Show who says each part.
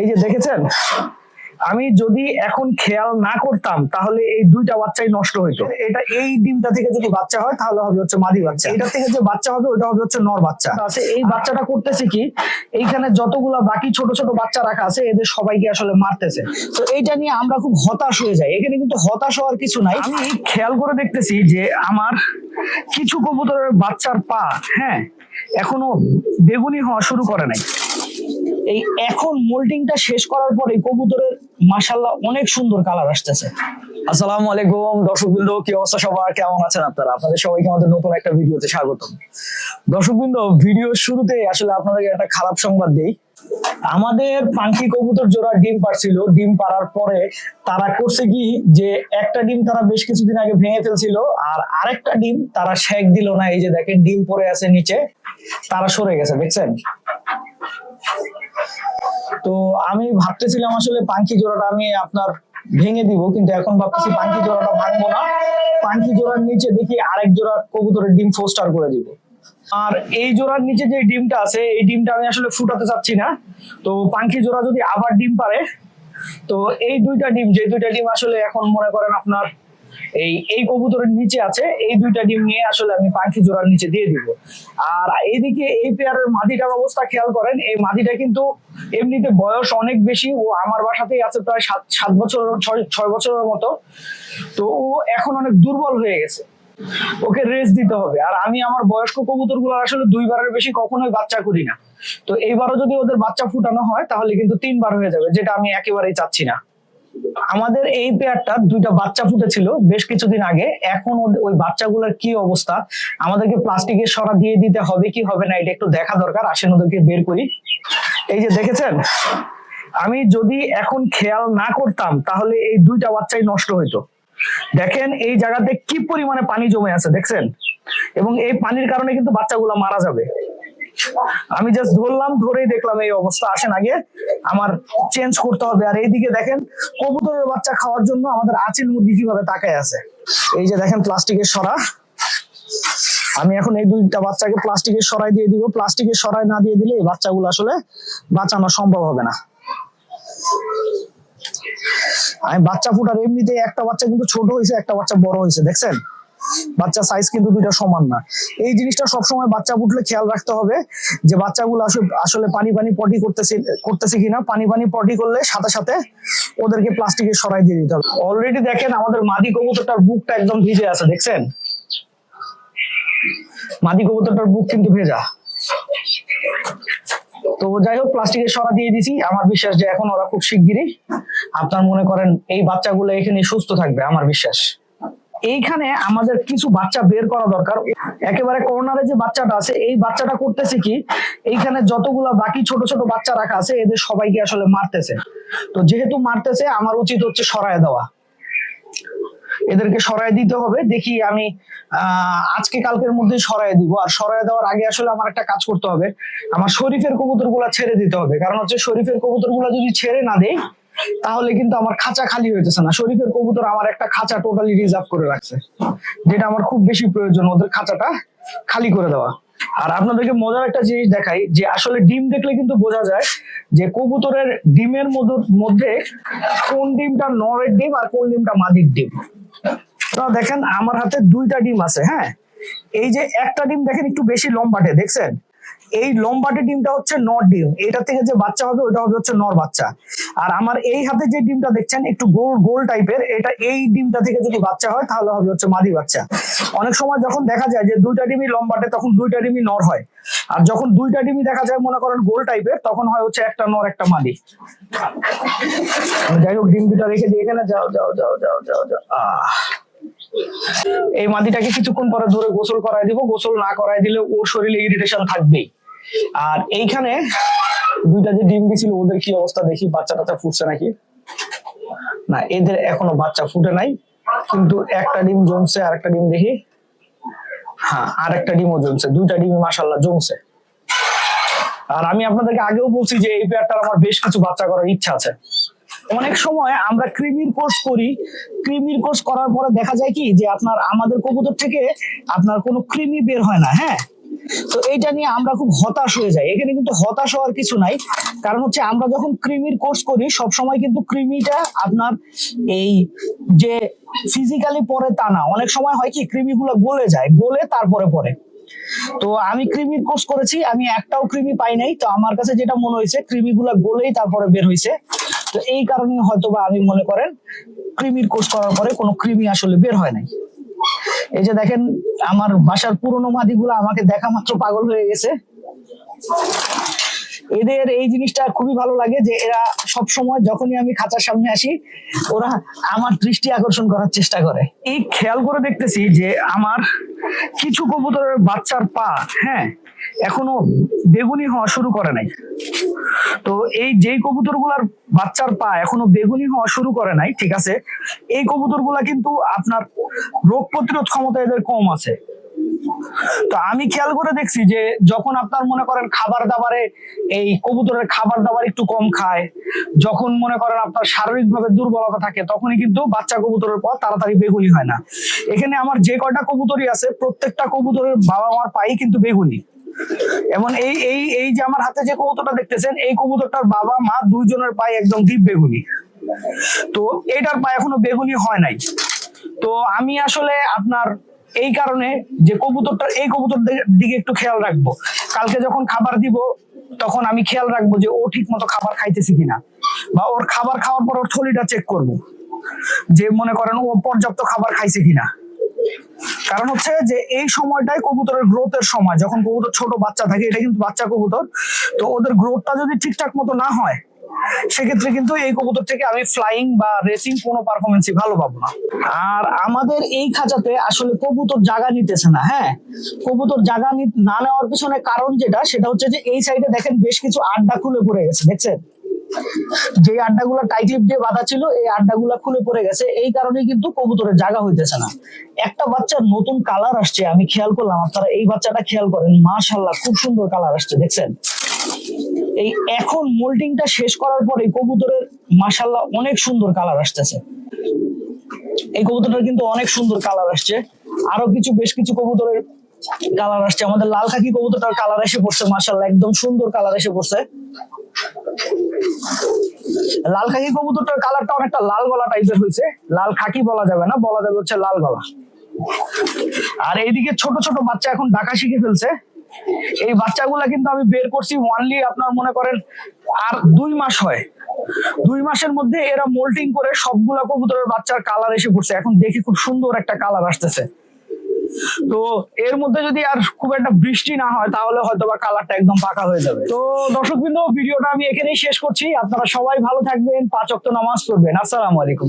Speaker 1: এই যে দেখেছেন? আমি যদি এখন খেয়াল না করতাম তাহলে এই দুইটা বাচ্চাই নষ্ট হইতো। এটা এই ডিমটা থেকে যদি বাচ্চা হয় তাহলে হবে হচ্ছে মাদি বাচ্চা। এটা থেকে যে বাচ্চা হবে ওটা হবে হচ্ছে নর বাচ্চা। আছে এই বাচ্চাটা করতেছে কি এইখানে যতগুলা বাকি ছোট ছোট বাচ্চা রাখা আছে এদের সবাইকে আসলে মারতেছে। তো এইটা নিয়ে আমরা খুব হতাশ হয়ে যাই। এখানে কিন্তু হতাশ হওয়ার কিছু নাই। আমি খেয়াল করে দেখতেছি যে আমার কিছু কবুতরের বাচ্চার পা হ্যাঁ এখনও বেগুনি হওয়া শুরু করে নাই। এই এখন মোল্টিংটা শেষ করার পরে কবুতরের মাশাল্লাহ অনেক সুন্দর কালার আসতেছে। আসসালামু আলাইকুম, দর্শকবৃন্দ, কি অবস্থা সবার? কেমন আছেন আপনারা? আপনাদের সবাইকে আমাদের নতুন একটা ভিডিওতে স্বাগতম। দর্শকবৃন্দ শুরুতে আসলে আপনাদেরকে একটা খারাপ সংবাদ দেই। আমাদের কবুতর জোড়া ডিম পারছিল ডিম পারার পরে তারা করছে কি যে একটা ডিম তারা বেশ কিছুদিন আগে ভেঙে ফেলছিল, আর আরেকটা ডিম তারা শেক দিল না। এই যে দেখেন, ডিম পড়ে আছে নিচে, তারা সরে গেছে, দেখছেন? তো আমি ভাবতেছিলাম আসলে পাঙ্কি জোড়াটা আমি আপনার ভেঙে দিব, কিন্তু এখন ভাবতেছি পাঙ্কি জোড়াটা ভাঙবো না। পাঙ্কি জোড়ার নিচে দেখি আরেক জোড়া কবুতরের ডিম ফোস্টার করে দিব। আর এই জোড়ার নিচে যে ডিমটা আছে, এই ডিমটা আমি আসলে ফুটাতে চাচ্ছি না। তো পাঙ্কি জোড়া যদি আবার ডিম পারে, তো এই দুইটা ডিম, যে দুইটা ডিম আসলে এখন মনে করেন আপনার এই এই কবুতরের নিচে আছে, এই দুইটা ডিম নিয়ে আসলে আমি পাখি জোড়ার নিচে দিয়ে দিব। আর এইদিকে এই পেয়ারের মাদিটার অবস্থা খেয়াল করেন, এই মাদিটা কিন্তু এমনিতে বয়স অনেক বেশি, ও আমার বাসাতেই আছে প্রায় সাত সাত বছর, ছয় ছয় বছরের মতো। তো ও এখন অনেক দুর্বল হয়ে গেছে। ওকে রেস্ট দিতে হবে। আর আমি আমার বয়স্ক কবুতরগুলো আসলে দুইবারের বেশি কখনোই বাচ্চা করি না। তো এইবারও যদি ওদের বাচ্চা ফুটানো হয়, তাহলে কিন্তু তিনবার হয়ে যাবে, যেটা আমি একেবারেই চাচ্ছি না। আমাদের এই পেয়ারটা দুইটা বাচ্চা ফুটেছিল বেশ কিছুদিন আগে। এখন ওই বাচ্চাগুলোর কি অবস্থা? আমাদেরকে প্লাস্টিকের সরা দিয়ে দিতে হবে, কি হবে না, এটা একটু দেখা দরকার। আসেন ওদেরকে বের করি। এই যে দেখেছেন? আমি যদি এখন খেয়াল না করতাম, তাহলে এই দুইটা বাচ্চাই নষ্ট হইতো। দেখেন এই জায়গাতে কি পরিমাণে পানি জমে আছে, দেখছেন? এবং এই পানির কারণে কিন্তু বাচ্চাগুলো মারা যাবে। আমি জাস্ট ধরলাম, ধরেই দেখলাম এই অবস্থা। আসেন আগে আমার চেঞ্জ করতে হবে। আর এইদিকে দেখেন, কবুতরের বাচ্চা খাওয়ার জন্য আমাদের আচিল মুরগি কীভাবে তাকায় আছে। এই যে দেখেন প্লাস্টিকের সরা। আমি এখন এই দুইটা বাচ্চাকে প্লাস্টিকের সরাই দিয়ে দিব। প্লাস্টিকের সরাই না দিয়ে দিলে এই বাচ্চাগুলো আসলে বাঁচানো সম্ভব হবে না। আমি বাচ্চা ফুটার এমনিতে একটা বাচ্চা কিন্তু ছোট হয়েছে, একটা বাচ্চা বড় হয়েছে, দেখছেন? বাচ্চা সাইজ কিন্তু দুইটা সমান না। এই জিনিসটা সবসময় বাচ্চা ফুটলে খেয়াল রাখতে হবে যে বাচ্চাগুলো আসলে পানি পানি পটি করতেছে করতেছে কিনা, পানি পানি পটি করলে সাথে সাথে ওদেরকে প্লাস্টিকের সরাই দিয়ে দিতে হবে। অলরেডি দেখেন আমাদের মাদি কবুতরটার বুকটা একদম ভিজে আছে, দেখছেন? মাদি কবুতরটার বুক কিন্তু ভেজা। তো যাই হোক প্লাস্টিকের সরা দিয়ে দিছি। আমার বিশ্বাস যে এখন ওরা খুব শিগগিরই আপনার মনে করেন এই বাচ্চাগুলো এখানে সুস্থ থাকবে, আমার বিশ্বাস। এইখানে আমাদের কিছু বাচ্চা বের করা দরকার। একেবারে কর্নারে যে বাচ্চাটা আছে, এই বাচ্চাটা করতেছে কি, এইখানে যতগুলা বাকি ছোট ছোট বাচ্চা রাখা আছে, এদের সবাইকে আসলে মারতেছে। তো যেহেতু মারতেছে, আমার উচিত হচ্ছে সরায় দেওয়া। এদেরকে সরায় দিতে হবে, দেখি আমি আজকে কালকের মধ্যে সরায় দিব। আর সরায় দেওয়ার আগে আসলে আমার একটা কাজ করতে হবে। আমার শরীফের কবুতর ছেড়ে দিতে হবে। কারণ হচ্ছে শরীফের কবুতর যদি ছেড়ে না দেই তাহলে কিন্তু আমার খাঁচা খালি হইতেছে না। শরীফের কবুতর আমার একটা খাঁচা টোটালি রিজার্ভ করে রাখছে। যেটা আমার খুব বেশি প্রয়োজন ওদের খাঁচাটা খালি করে দেওয়া। আর আপনাদেরকে মজার একটা জিনিস দেখাই, যে আসলে ডিম দেখলে কিন্তু বোঝা যায় যে কবুতরের ডিমের মধ্যে কোন ডিমটা নরের ডিম আর কোন ডিমটা মাদির ডিম। তো দেখেন, আমার হাতে দুইটা ডিম আছে হ্যাঁ? এই যে একটা ডিম দেখেন একটু বেশি লম্বাটে, দেখছেন? এই লম্বাটে ডিমটা হচ্ছে নর ডিম। এটা থেকে যে বাচ্চা হবে, ওটা হবে হচ্ছে নর বাচ্চা। আর আমার এই হাতে যে ডিমটা দেখছেন, একটু গোল গোল টাইপের, এটা এই ডিমটা থেকে যদি বাচ্চা হয়, তাহলে হবে হচ্ছে মাদি বাচ্চা। অনেক সময় যখন দেখা যায় যে দুইটা ডিমই লম্বাটে, তখন দুইটা ডিমই নর হয়। আর যখন দুইটা ডিমই দেখা যায়, মনে করেন গোল টাইপের, তখন হয় হচ্ছে একটা নর, একটা মাদি। যাই হোক, ডিম দুটা রেখে দিয়ে এখানে যাও যাও যাও যাও যাও যাও। আহ। এই মাদিটাকে কিছুক্ষণ পরে ধরে গোসল করাই দিব। গোসল না করাই দিলে ওর শরীরে ইরিটেশন থাকবেই। আর এইখানে দুইটা যে ডিম দিছিল, ওদের কি অবস্থা দেখি? বাচ্চা টাচ্চা ফুটছে নাকি? না, এদের এখনও বাচ্চা ফুটে নাই, কিন্তু একটা ডিম জমছে আর একটা ডিম দেখি। হ্যাঁ আর একটা ডিমও জমছে, দুইটা ডিমই মাসাল্লাহ জমছে। আর আমি আপনাদেরকে আগেও বলছি যে এই পেয়ারটার আমার বেশ কিছু বাচ্চা করার ইচ্ছা আছে। অনেক সময় আমরা ক্রিমির কোর্স করি ক্রিমির কোর্স করার পরে দেখা যায় কি, যে আপনার আমাদের কবুতর থেকে আপনার কোনো ক্রিমি বের হয় না হ্যাঁ? তো এইটা নিয়ে আমরা খুব হতাশ হয়ে যাই। এখানে কিন্তু হতাশ হওয়ার কিছু নাই। কারণ হচ্ছে আমরা যখন ক্রিমির কোর্স করি সব সময় কিন্তু ক্রিমিটা আপনার এই যে ফিজিক্যালি পরে তা না। অনেক সময় হয় কি ক্রিমিগুলো গলে যায়, গলে তারপরে পরে তো আমি ক্রিমির কোর্স করেছি, আমি একটাও কৃমি পাই নাই। তো আমার কাছে যেটা মনে হয়েছে ক্রিমিগুলো গলেই তারপরে বের হয়েছে। তো এই কারণে হয়তো বা আমি মনে করেন ক্রিমির কোর্স করার পরে কোনো কৃমি আসলে বের হয় নাই। এই যে দেখেন, আমার বাসার পুরনো মাদিগুলো আমাকে দেখা মাত্র পাগল হয়ে গেছে। এদের এই জিনিসটা খুবই ভালো লাগে যে এরা সব সময় যখনই আমি খাঁচার সামনে আসি, ওরা আমার দৃষ্টি আকর্ষণ করার চেষ্টা করে। এই খেয়াল করে দেখতেছি যে আমার কিছু কবুতরের বাচ্চার পা হ্যাঁ এখনও বেগুনি হওয়া শুরু করে নাই। তো এই যেই কবুতরগুলার বাচ্চার পা এখনও বেগুনি হওয়া শুরু করে নাই, ঠিক আছে? এই কবুতরগুলা কিন্তু আপনার রোগ প্রতিরোধ ক্ষমতা এদের কম আছে। তো আমি খেয়াল করে দেখছি যে যখন আপনার মনে করেন খাবার দাবারে এই কবুতরের খাবার দাবার একটু কম খায়, যখন মনে করেন আপনার শারীরিকভাবে দুর্বলতা থাকে, তখনই কিন্তু বাচ্চা কবুতরের পর তাড়াতাড়ি বেগুনি হয় না। এখানে আমার যে কয়টা কবুতরই আছে, প্রত্যেকটা কবুতরের বাবা মার পাই কিন্তু বেগুনি। এমন এই এই এই যে আমার হাতে যে কবুতরটা দেখতেছেন, এই কবুতরটার বাবা মা দুইজনের পায়ে একদম ডিপ বেগুনি। তো এইটার পায়ে এখনও বেগুনি হয় নাই। তো আমি আসলে আপনার এই কারণে যে কবুতরটা, এই কবুতর দিকে একটু খেয়াল রাখব। কালকে যখন খাবার দিব, তখন আমি খেয়াল রাখব যে ও ঠিক মতো খাবার খাইতেছে কিনা। বা ওর খাবার খাওয়ার পর ওর থলিটা চেক করব। যে মনে করেন ও পর্যাপ্ত খাবার খাইছে কিনা। কারণ হচ্ছে যে এই সময়টাই কবুতরের গ্রোথের সময়। যখন কবুতর ছোট বাচ্চা থাকে, এটা কিন্তু বাচ্চা কবুতর। তো ওদের গ্রোথটা যদি ঠিকঠাক মতো না হয় সেক্ষেত্রে কিন্তু এই কবুতর থেকে আমি ফ্লাইং বা রেসিং কোনো পারফরমেন্সই ভালো পাবো না। আর আমাদের এই খাঁচাতে আসলে কবুতর জায়গা নিতেছে না হ্যাঁ? কবুতর জায়গা নি- নেওয়ার পিছনে কারণ যেটা, সেটা হচ্ছে যে এই সাইডে দেখেন বেশ কিছু আড্ডা খুলে পড়ে গেছে, দেখছেন? যে আড্ডাগুলো টাইক্লিপ দিয়ে বাঁধা ছিল, এই আড্ডাগুলো খুলে পড়ে গেছে, এই কারণেই কিন্তু কবুতরের জায়গা হইতেছে না। একটা বাচ্চার নতুন কালার আসছে, আমি খেয়াল করলাম, আপনারা এই বাচ্চাটা খেয়াল করেন মাশাল্লাহ খুব সুন্দর কালার আসছে, দেখছেন? এই এখন মোল্টিংটা শেষ করার পরে কবুতরের মাশাল্লাহ অনেক সুন্দর কালার আসতেছে। এই কবুতরটার কিন্তু অনেক সুন্দর কালার আসছে। আরও কিছু, বেশ কিছু কবুতরের কালার আসছে। আমাদের লাল খাকি কবুতরটার কালার এসে পড়ছে মাশাল্লাহ একদম সুন্দর কালার এসে পড়ছে। লাল খাকি কবুতরটার কালারটা অনেকটা লাল গলা টাইপের হয়েছে। লাল খাকি বলা যাবে না, বলা যাবে হচ্ছে লাল গলা। আর এইদিকে ছোট ছোট বাচ্চা এখন ডাকা শিখে ফেলছে। এই বাচ্চাগুলা কিন্তু আমি বের করছি ওয়ানলি আপনার মনে করেন আর দুই মাস হয়। দুই মাসের মধ্যে এরা মোল্টিং করে সবগুলা কবুতরের বাচ্চার কালার এসে পড়ছে। এখন দেখি খুব সুন্দর একটা কালার আসতেছে। তো এর মধ্যে যদি আর খুব একটা বৃষ্টি না হয়, তাহলে হয়তো বা কালারটা একদম পাকা হয়ে যাবে। তো দর্শক বিন্দু ভিডিওটা আমি এখানেই শেষ করছি। আপনারা সবাই ভালো থাকবেন। পাঁচ অক্ট নামাজ পড়বেন। আসসালামু আলাইকুম।